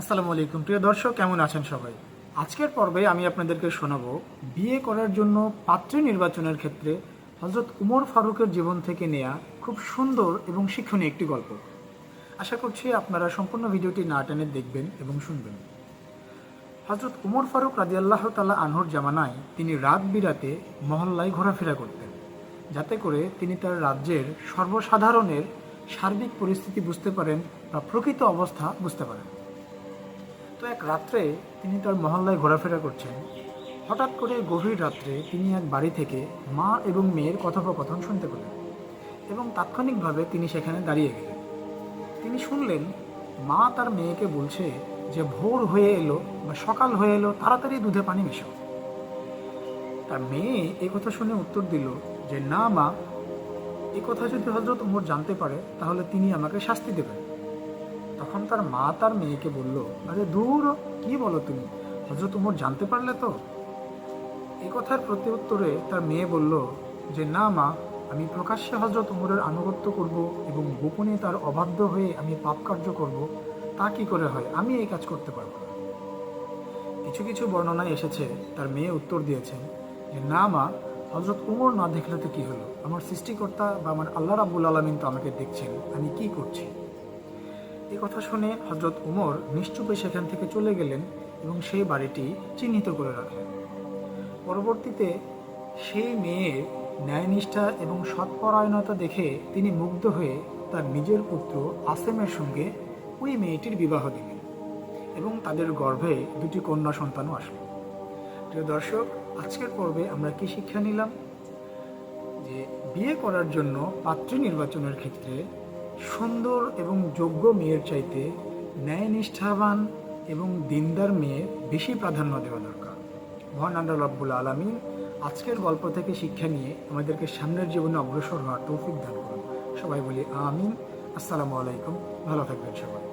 আসসালামু আলাইকুম। প্রিয় দর্শক, কেমন আছেন সবাই? আজকের পর্বে আমি আপনাদেরকে শোনাবো বিয়ে করার জন্য পাত্রী নির্বাচনের ক্ষেত্রে হজরত উমর ফারুকের জীবন থেকে নেয়া খুব সুন্দর এবং শিক্ষণীয় একটি গল্প। আশা করছি আপনারা সম্পূর্ণ ভিডিওটি না টেনে দেখবেন এবং শুনবেন। হজরত উমর ফারুক রাজিয়াল্লাহ তালা আনহুর জামানায় তিনি রাত বিরাতে মহল্লায় ঘোরাফেরা করতেন। যাতে করে তিনি তার রাজ্যের সর্বসাধারণের সার্বিক পরিস্থিতি বুঝতে পারেন বা প্রকৃত অবস্থা বুঝতে পারেন। তো এক রাত্রে তিনি তার মহল্লায় ঘোরাফেরা করছেন। হঠাৎ করে গভীর রাত্রে তিনি এক বাড়ি থেকে মা এবং মেয়ের কথোপকথন শুনতে পেলেন এবং তাৎক্ষণিকভাবে তিনি সেখানে দাঁড়িয়ে গেলেন। তিনি শুনলেন, মা তার মেয়েকে বলছে যে ভোর হয়ে এলো বা সকাল হয়ে এলো, তাড়াতাড়ি দুধে পানি মেশাও তার মেয়ে এই কথা শুনে উত্তর দিল যে, না মা এই কথা যদি হজরত উমর জানতে পারে, তাহলে তিনি আমাকে শাস্তি দেবেন। তখন তার মা তার মেয়েকে বলল, আরে দূর, কি বলো তুমি? হজরত উমর জানতে পারলে তো? এই কথার উত্তরে তার মেয়ে বলল, যে না মা, আমি প্রকাশ্যে হজরত উমরের আনুগত্য করব এবং গোপনে তার অবাধ্য হয়ে আমি পাপ কার্য করব। তা কি করে হয়? আমি এই কাজ করতে পারব কিছু কিছু বর্ণনায় এসেছে, তার মেয়ে উত্তর দিয়েছেন যে, না মা হজরত উমর না দেখলে তো কী হলো? আমার সৃষ্টিকর্তা বা আমার আল্লাহ রাবুল আলমিন তো আমাকে দেখছেন। আমি কি করছি? এই কথা শুনে হজরত উমর নিশ্চুপে সেখান থেকে চলে গেলেন এবং সেই বাড়িটি চিহ্নিত করে রাখলেন। পরবর্তীতে সেই মেয়ের ন্যায়নিষ্ঠা এবং সৎপরায়ণতা দেখে তিনি মুগ্ধ হয়ে তার নিজের পুত্র আসেমের সঙ্গে ওই মেয়েটির বিবাহ দিলেন এবং তাদের গর্ভে দুটি কন্যা সন্তানও আসলো। প্রিয় দর্শক, আজকের পর্বে আমরা কি শিক্ষা নিলাম? যে বিয়ে করার জন্য পাত্রী নির্বাচনের ক্ষেত্রে সুন্দর এবং যোগ্য মেয়ের চাইতে ন্যায় নিষ্ঠাবান এবং দিনদার মেয়ে বেশি প্রাধান্য দেওয়া দরকার। মহান আল্লাহ রব্বুল আলমিন আজকের গল্প থেকে শিক্ষা নিয়ে আমাদেরকে সামনের জীবনে অগ্রসর হওয়ার তৌফিক দান করুন। সবাই বলি আমিন। আসসালামু আলাইকুম। ভালো থাকবেন সবাই